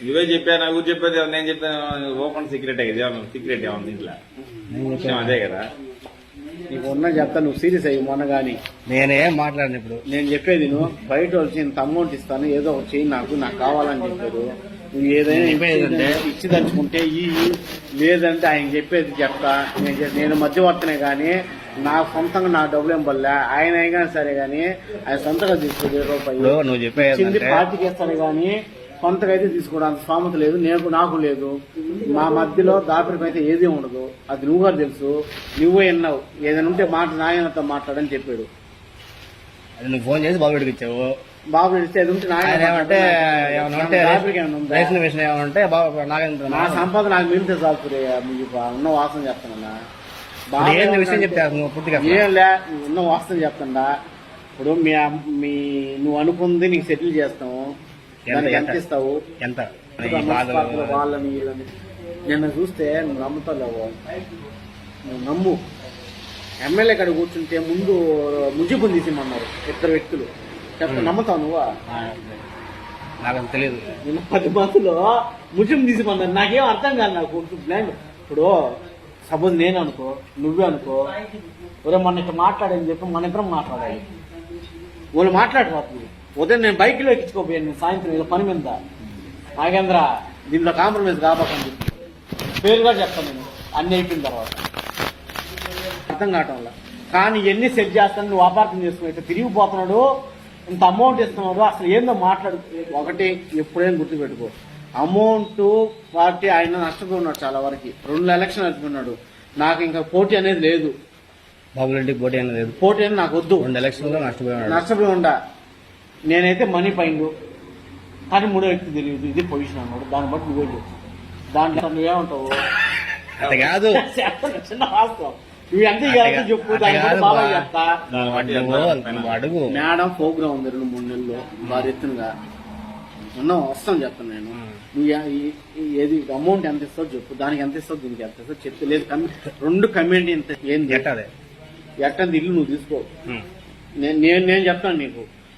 నువ్వే చెప్పా నాకు చెప్పేది ఏమన్నా నేను చెప్పాను ఓపెన్ సీక్రెట్ సీక్రెట్ ఏమన్నా. అదే కదా. నీకు ఉన్న చెప్తా నువ్వు సీరియస్ అయ్యి మొన్న గాని నేనేం మాట్లాడిన ఇప్పుడు. నేను చెప్పేది నువ్వు బయట వచ్చి ఇంత అమౌంట్ ఇస్తాను ఏదో ఒకటి చెయ్యి నాకు నాకు కావాలని చెప్పారు. నువ్వు ఏదైనా చెప్పేది ఏంటంటే? ఇచ్చి తలుచుకుంటే ఈ లేదంటే ఆయన చెప్పేది చెప్తా. నేను నేను మధ్యవర్తనే గాని నా సొంతంగా నా డబ్బులు ఏం పడలే. ఆయన అయినా సరే గాని ఆయన సొంతంగా ఇప్పుడు రూపాయలు నువ్వు చెప్పేది పార్టీకి ఇస్తాను గాని సొంతగా అయితే తీసుకోవడానికి స్థామత లేదు నేను నాకు లేదు. మా మధ్యలో దాపరికం అయితే ఏది ఉండదు. అది నువ్వు కూడా తెలుసు. నువ్వే విన్నావు. ఏదైనా ఉంటే మాట నాయనతో మాట్లాడని చెప్పాడు. అది నువ్వు ఫోన్ చేసి బాబుడికి ఇచ్చావు బాబు ఇస్తే అది ఉంటే బాబు నా సంపాదన నాకు మిగిలితే చాలు. మీకు ఉన్న వాసన చెప్తానన్నా బాబు ఏంది విషయం పూర్తిగా. ఏం లే నువ్వు ఉన్న వాస్తవం చెప్తాడా. ఇప్పుడు మీ నువ్వు అనుకుంది నీకు సెటిల్ చేస్తాము ఎంత- ఇస్తావు ఎంత? వాళ్ళని వీళ్ళని. నిన్న చూస్తే నువ్వు నమ్ముతావు నువ్వు నమ్ము. ఎమ్మెల్యే కాడ కూర్చుంటే ముందు ముజిబుని తీసిమన్నారు ఇద్దరు వ్యక్తులు. చెప్తా నమ్ముతావు నువ్వా? నాకు తెలియదు నిన్న పది మందిలో ముజిం తీసిమన్నారు నాకేం అర్థం కాదు నాకు బ్లాండ్ ఇప్పుడు సపోజ్ నేను అనుకో నువ్వే అనుకో ఒరే మొన్న ఇట్లా మాట్లాడని చెప్పి మన ఇద్దరం మాట్లాడాలి. వాళ్ళు మాట్లాడిపోతుంది ఉదయం నేను బైక్లో ఎక్కించుకోపోయాను నేను సాయంత్రం ఇలా పని మీద నాగేంద్ర దీంట్లో కాంప్రమైజ్ కాబోకండి పేరుగా చెప్తాను నేను. అన్ని అయిపోయిన తర్వాత. అర్థం కావటం వల్ల. కానీ ఎన్ని సెట్ చేస్తాను నువ్వు అపార్థం చేసుకుని ఇట్లా తిరిగిపోతున్నాడు ఇంత అమౌంట్ ఇస్తున్నాడు అసలు ఏందో మాట్లాడు. ఒకటి ఎప్పుడైనా గుర్తుపెట్టుకో. అమౌంట్ పార్టీ ఆయన నష్టపోయి ఉన్నాడు చాలా వరకు. రెండు ఎలక్షన్ నడుపుకున్నాడు నాకు ఇంకా పోటీ అనేది లేదు. ఇంటికి పోటీ అనేది లేదు. పోటీ అనేది నాకు వద్దు. రెండు ఎలక్షన్లో నష్టపోయి ఉండా. నేనైతే మనీ పైండు కానీ మూడో వ్యక్తి తెలియదు ఇది పొజిషన్ అన్నాడు దాన్ని బట్టి నువ్వే చెప్పు. దాంట్లో నువ్వేమంటావు కాదు. చిన్న వాస్తవం? నువ్వు ఎంత చెప్పు. బట్టి బాగా అడుగు. మేడం ప్రోగ్రామ్ ఉంది రెండు మూడు నెలలు భారీ ఎత్తునగా ఉన్నాం వస్తాం చెప్తాను నేను. నువ్వు ఏది అమౌంట్ ఎంత ఇస్తావు చెప్పు. దానికి ఎంత ఇస్తావు దీనికి ఎంత ఇస్తావు చెప్తే లేదు రెండు కమ్యూనిటీ ఎంత ఏం ఎట్టదే ఎట్టంది ఇల్లు నువ్వు తీసుకో. నేను నేను నేను చెప్తాను నీకు.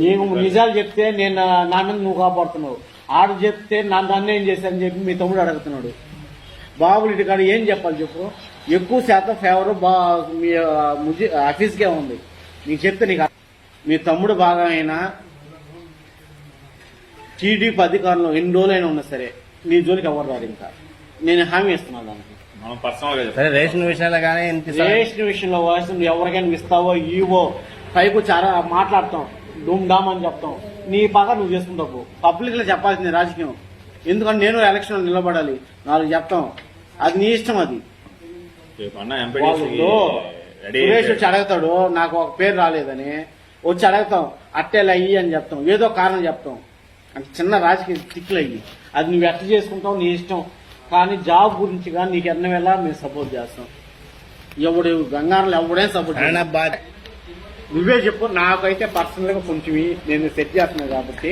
నీకు నిజాలు చెప్తే నేను నా మీద నువ్వు కాపాడుతున్నావు. ఆడు చెప్తే నా నన్ను ఏం చేశానని చెప్పి మీ తమ్ముడు అడుగుతున్నాడు. బాబులు ఇటు కాడ ఏం చెప్పాలి చెప్పు? ఎక్కువ శాతం ఫేవర్ బా మీ ముజి ఆఫీస్కే ఉంది. నీకు చెప్తే నీకు మీ తమ్ముడు బాగా అయినా టీడీపీ అధికారంలో ఎన్ని రోజులైనా ఉన్నా సరే నీ జోలికి ఎవరు రారు ఇంకా? నేను హామీ ఇస్తున్నాను దానికి. సరే రేషన్ విషయాలు కానీ? రేషన్ విషయంలో ఎవరికైనా ఇస్తావో ఇవో పైకి చాలా మాట్లాడతాం. డామ్ అని చెప్తాం. నీ పగ నువ్వు చేసుకుంటావు పబ్లిక్లో చెప్పాల్సింది రాజకీయం. ఎందుకంటే నేను ఎలక్షన్లో నిలబడాలి. నాలుగు చెప్తాం. అది నీ ఇష్టం అది. వాళ్ళు సురేష్ వచ్చి అడుగుతాడు నాకు ఒక పేరు రాలేదని. వచ్చి అడుగుతాం అట్టేలు అయ్యి అని చెప్తాం. ఏదో కారణం చెప్తాం. అంటే చిన్న రాజకీయ తిక్కులు అయ్యి. అది నువ్వు ఎట్ట చేసుకుంటావు నీ ఇష్టం. కానీ జాబ్ గురించి కానీ నీకు ఎన్న వేళ మేము సపోర్ట్ చేస్తాం. ఎవడు గంగారంలో ఎవడేం సపోర్ట్ నువ్వే చెప్పు. నాకైతే పర్సనల్గా కొంచెం నేను సెట్ చేస్తున్నాను కాబట్టి.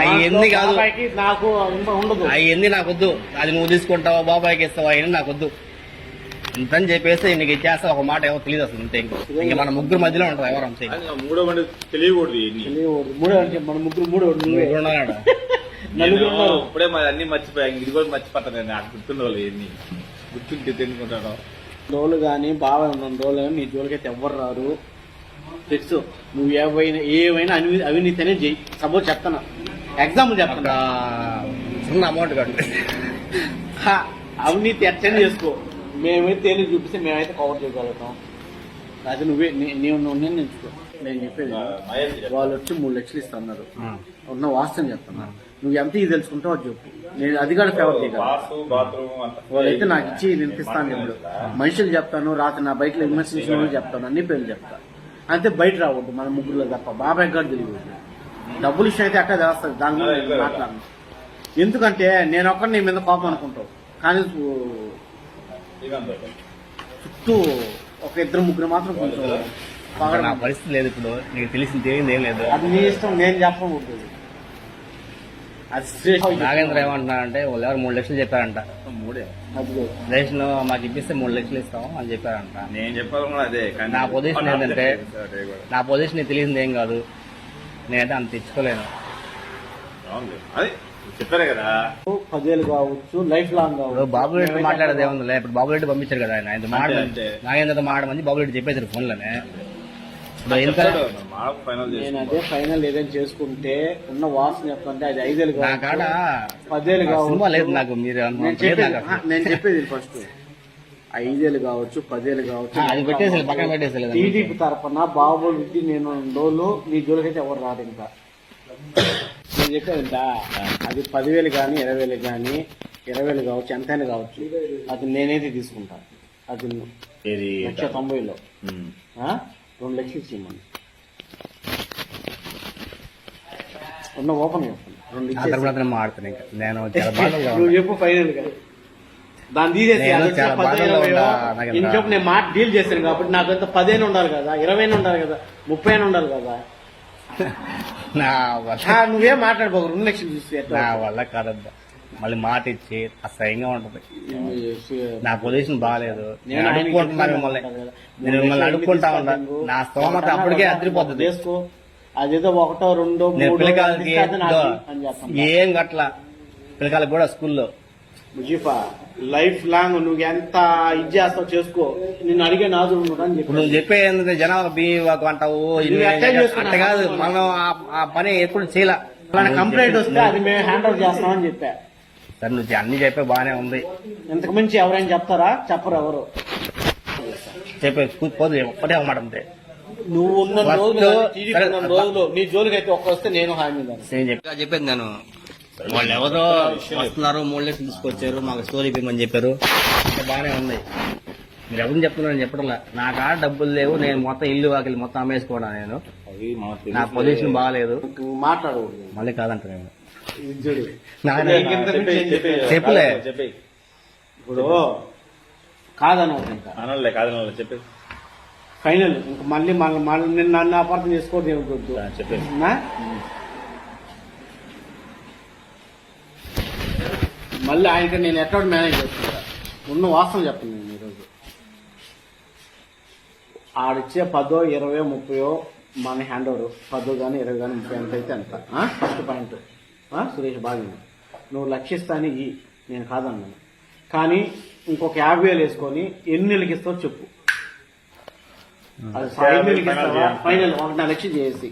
అవి ఎన్ని కాదు. బాబాయ్కి నాకు ఉండ- ఉండదు. అవన్నీ నాకు వద్దు అది నువ్వు తీసుకుంటావా బాబాయ్కి ఇస్తావా అవన్నీ నాకు వద్దు ఇంతని చెప్పేసి నీకు ఇచ్చేస్తా ఒక మాట ఏమో తెలియదు అసలు అంతే ఇంకో. మన ముగ్గురు మధ్యలో ఉంటుంది ఎవరు అంతే. మూడో బండి తెలియకూడదు. మూడో అంటే మన ముగ్గురు మూడో నువ్వే. ముగ్గురు ఉన్నాడు. నలుగురు ఇప్పుడే మరి అన్ని మర్చిపోయా. ఇంక ఇది కూడా మర్చిపోతాను నేను. నాకు గుర్తుండవాలి ఎన్ని గుర్తుంటే తెలుసుకుంటాను రోజులు కానీ బాగా ఉన్న రోజులు కానీ నీ జోలికైతే ఎవ్వరు రారు. తెలుసు. నువ్వు ఏవైనా ఏవైనా అవి అవినీతినే చెయ్యి సపోజ్ చెప్తాను ఎగ్జాంపుల్ చెప్తాను చిన్న అమౌంట్ కట్టు. హా, అవినీతి ఎట్టని చేసుకో. మేమైతే తేలి చూపిస్తే మేమైతే కవర్ చేయగలుగుతాం. అది నువ్వే నేను ఎంచుకో నేను చెప్పేది. వాళ్ళు వచ్చి మూడు లక్షలు ఇస్తున్నారు. ఉన్న వాస్తవం చెప్తున్నా. నువ్వు ఎంత ఇది తెలుసుకుంటావు అది చెప్పు. నేను అది కూడా ఫేవర్ చేయగలను. వాళ్ళైతే నాకు ఇచ్చి వినిపిస్తాను ఇప్పుడు. మనుషులు చెప్తాను రాత్రి నా బైక్లో విమర్శించిన చెప్తాను అన్ని పేర్లు చెప్తా. అంతే బయట రావద్దు మన ముగ్గురులో తప్ప. బాబాయ్ గారు తెలియదు. డబ్బులు ఇష్టం అయితే అక్కడ గురించి నేను మాట్లాడను. ఎందుకంటే నేను ఒక్కడిని నీ మీద కోపం అనుకుంటావు. కానీ చుట్టూ ఒక ఇద్దరు ముగ్గురు మాత్రం కొంచెం పరిస్థితి లేదు ఇప్పుడు. నీకు తెలిసింది ఏం లేదు. అది నీ ఇష్టం నేను చెప్పకూడదు. నాగేంద్ర ఏమంటున్నారంటే వాళ్ళు ఎవరు మూడు లక్షలు చెప్పారంట. మూడే. రేషన్ మాకు ఇప్పిస్తే మూడు లక్షలు ఇస్తాం అని చెప్పారంట. నేను చెప్పాలి కూడా అదే కానీ నా పొజిషన్ ఏంటంటే తెలియదు. నా పొజిషన్ నీకు తెలిసింది ఏం కాదు. నేనైతే అంత తెచ్చుకోలేను చెప్పారే కదా. పదేళ్ళు కావచ్చు లైఫ్ లాంగ్ కావచ్చు. బాబు రెడ్డి మాట్లాడేది ఏముందిలే? ఇప్పుడు బాబు రెడ్డి పంపించారు కదా ఆయన. నాగేంద్రతో మాడమని బాబు రెడ్డి చెప్పేశారు ఫోన్లోనే ఇప్పుడు ఎంత చెప్తాడు. మా ఫైనల్ నేను అదే ఫైనల్ ఏదైనా చేసుకుంటే ఉన్న వాసన చెప్తుంటే అది ఐదేళ్ళు నా కావచ్చు కాడ? పదేళ్ళు సినిమా లేదు కావచ్చు నాకు మీరు నేను లేదు చెప్పేది నాకు ఆ, అసలు. నేను చెప్పేది ఫస్ట్ ఐదేళ్ళు కావచ్చు పదేళ్ళు కావచ్చు. అది పెట్టేసి పక్కన పెట్టేసి టీడీపీ తరఫున బాబు రెడ్డి నేను రోజులు నీ జోలికైతే ఎవరు రాదు ఇంకా. నేను చెప్పేది ఎంత అది పదివేలు కానీ ఇరవై వేలు కానీ ఇరవై వేలు కావచ్చు ఎంతైనా కావచ్చు అది నేనైతే తీసుకుంటా. అది లక్ష తొంభైలో? రెండు లక్షలు ఇచ్చేయమని. ఉన్న ఓపెన్ చెప్పండి రెండు ఇచ్చేసి. నేను మాడుతాను ఇంకా. నేను చాలా బాధగా నువ్వు చెప్పు ఫైనల్గా. దాన్ని తీసేసి నేను అది వచ్చే చాలా పది బాధలో ఇరవై ఉన్నా, నాకు ఎంత- ఇంకొక నేను మాట డీల్ చేశాను కాబట్టి నాకు ఎంత పదిహేను ఉండాలి కదా ఇరవై ఉండాలి కదా ముప్పై ఉండాలి కదా. నా వల్ల. ఆ, నువ్వేం మాట్లాడుకోకు రెండు లక్షలు చూసి ఎట్లా? నా వల్ల కాదబ్బా. మళ్ళీ మాట ఇచ్చి అసహ్యంగా ఉంటుంది. నా పొజిషన్ బాగాలేదు నేను నేను ఆయనకి అడుక్కుంటున్నా చెప్తాను మిమ్మల్ని. నేను మిమ్మల్ని అడుక్కుంటా ఉన్నా నా స్తోమత అప్పటికే అదిరిపోతుంది అదేదో ఒకటో రెండో నేను పిల్లకాయలకి ఏం గట్ల పిల్లకాయలకు కూడా స్కూల్లో. ముజీఫా లైఫ్ లాంగ్ నువ్వు ఎంత ఇది చేస్తావు చేసుకో. నిన్ను అడిగే అని ఇప్పుడు నువ్వు చెప్పి ఏంటంటే జనాలు బీవాకు అంటావు. అట్ట కాదు. మనం ఆ- ఆ పని ఎప్పుడు చేయలే. కంప్లైంట్ వస్తే అది మేము హ్యాండ్ ఓవర్ చేస్తామని చెప్పా. సరే నువ్వు అన్ని చెప్పే బాగానే ఉంది. ఇంతకు మించి ఎవరైనా చెప్తారా? చెప్పరు ఎవరు. చెప్పే పోదు ఒక్కటే ఒక మాట అంతే. నువ్వు ఉన్న First- రోజులు కానీ, టీడీపీ సరే, ఉన్న రోజులు. నీ జోలికి అయితే ఒక్క వస్తే నేను హామీ నేను చెప్పి చెప్పేది నేను. వాళ్ళు ఎవరో వస్తున్నారు మూడు లక్షలు తీసుకొచ్చారు మాకు స్టోరీ ఇవ్వమని చెప్పారు. అంటే బాగానే ఉంది. మీరు ఎవరిని చెప్తున్నారని చెప్పడం లే. నా కాడ డబ్బులు లేవు నేను మొత్తం ఇల్లు వాకిలి మొత్తం అమ్మేసుకోవడం నేను. నా పొజిషన్ బాగాలేదు నువ్వు మాట్లాడకూడదు. మళ్ళీ కాదంట నేను. ఇది చూడు. నా- ఇంకెంత మించి ఏం చెప్పేయ్. చెప్పేది? చెప్పులే. ఇప్పుడు కాదని అనలే కాదనలే చెప్పే. ఫైనల్ ఇంకా మళ్ళీ మళ్ళీ మళ్ళీ నిన్ను నన్ను అపార్థం చేసుకోవద్దు ఏమిటొద్దు చెప్పే. నా? మళ్ళీ ఆయనకి నేను ఎట్లా మేనేజ్ చేసుకుంటా? ఉన్న వాస్తవం చెప్పండి నేను ఈరోజు. ఆడిచ్చే పదో ఇరవయో ముప్పయో మన హ్యాండ్ ఓవర్ పదో కానీ ఇరవై కానీ ముప్పై ఎంత అయితే అంత. ఫస్ట్ పాయింట్ సురేష్ బాగా నువ్వు లక్షిస్తాని ఈ నేను కాదన్నాను. కానీ ఇంకొక యాభై వేలు వేసుకొని ఎన్ని నెలలకి ఇస్తావో చెప్పు. అది ఫైనల్ ఒకటి లక్ష చేసి.